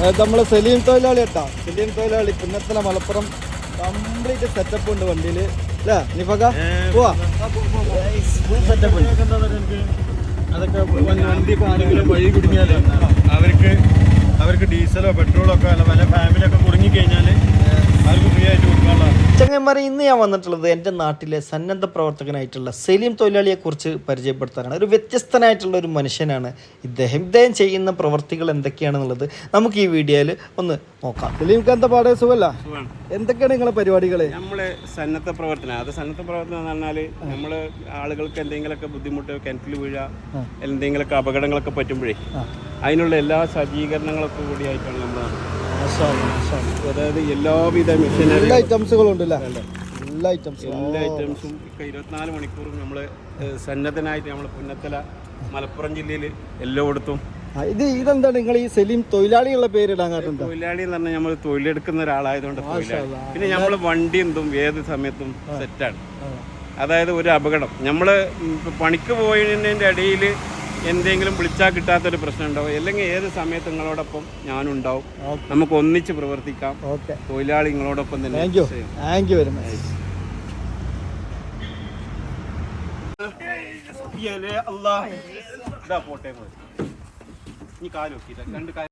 അതായത് നമ്മളെ സലീം തൊഴിലാളി കേട്ടാ. സലീം തൊഴിലാളി. പിന്നത്തല മലപ്പുറം കംപ്ലീറ്റ് സെറ്റപ്പ് ഉണ്ട് വണ്ടിയിൽ അല്ലേ? നിഫക? പോവാ. ഫുൾ സെറ്റപ്പ് ഉണ്ട്. അതൊക്കെ വണ്ടി ഇപ്പോൾ ആരെങ്കിലും വഴി കുടുങ്ങിയാൽ അവർക്ക് അവർക്ക് ഡീസലോ പെട്രോളോ ഒക്കെ അല്ല വല്ല ഫാമിലി ഒക്കെ ചങ്ങന്മാരെ ഇന്ന് ഞാൻ വന്നിട്ടുള്ളത് എന്റെ നാട്ടിലെ സന്നദ്ധ പ്രവർത്തകനായിട്ടുള്ള സലീം തൊഴിലാളിയെ കുറിച്ച് പരിചയപ്പെടുത്താനാണ്. ഒരു വ്യത്യസ്തനായിട്ടുള്ള ഒരു മനുഷ്യനാണ് ഇദ്ദേഹം. ഇദ്ദേഹം ചെയ്യുന്ന പ്രവർത്തികൾ എന്തൊക്കെയാണെന്നുള്ളത് നമുക്ക് ഈ വീഡിയോയിൽ ഒന്ന് നോക്കാം. സലീം എന്താ പാടേ? സുഖല്ല എന്തൊക്കെയാണ് നിങ്ങളെ പരിപാടികൾ നമ്മൾ സന്നദ്ധ പ്രവർത്തനം. അത് സന്നദ്ധ പ്രവർത്തനം എന്ന് പറഞ്ഞാൽ നമ്മൾ ആളുകൾക്ക് എന്തെങ്കിലുമൊക്കെ ബുദ്ധിമുട്ട് കിണറ്റിൽ വീഴുക എന്തെങ്കിലുമൊക്കെ അപകടങ്ങളൊക്കെ പറ്റുമ്പോഴേ അതിനുള്ള എല്ലാ സജ്ജീകരണങ്ങളൊക്കെ കൂടിയായിട്ടാണ് നമ്മൾ അതായത് എല്ലാവിധ മിഷനറി എല്ലാ ഐറ്റംസുകളും ഉണ്ട് എല്ലാ ഐറ്റംസും എല്ലാ ഐറ്റംസും ഇപ്പൊ ഇരുപത്തിനാല് മണിക്കൂറും നമ്മൾ സന്നദ്ധനായിട്ട് നമ്മൾ പുന്നത്തല മലപ്പുറം ജില്ലയിൽ എല്ലായിടത്തും. ഇത് ഇതെന്താണ് നിങ്ങൾ ഈ സെലിം തൊഴിലാളികളുടെ പേരിടാൻ കാരണം തൊഴിലാളി എന്ന് പറഞ്ഞാൽ നമ്മൾ തൊഴിലെടുക്കുന്ന ഒരാളായതുകൊണ്ട് പിന്നെ നമ്മൾ വണ്ടി എന്തും ഏത് സമയത്തും സെറ്റാണ് അതായത് ഒരു അപകടം. നമ്മൾ പണിക്ക് പോയതിന്റെ ഇടയിൽ എന്തെങ്കിലും വിളിച്ചാൽ കിട്ടാത്തൊരു പ്രശ്നം ഉണ്ടാവും അല്ലെങ്കിൽ ഏത് സമയത്ത് നിങ്ങളോടൊപ്പം ഞാനുണ്ടാവും. നമുക്ക് ഒന്നിച്ച് പ്രവർത്തിക്കാം. ഓക്കെ. തൊഴിലാളി നിങ്ങളോടൊപ്പം തന്നെ താങ്ക് യു. Very much. ഇതാ പോട്ടെ ഇനി കാൽ നോക്കിയിട്ട് രണ്ട് കാൽ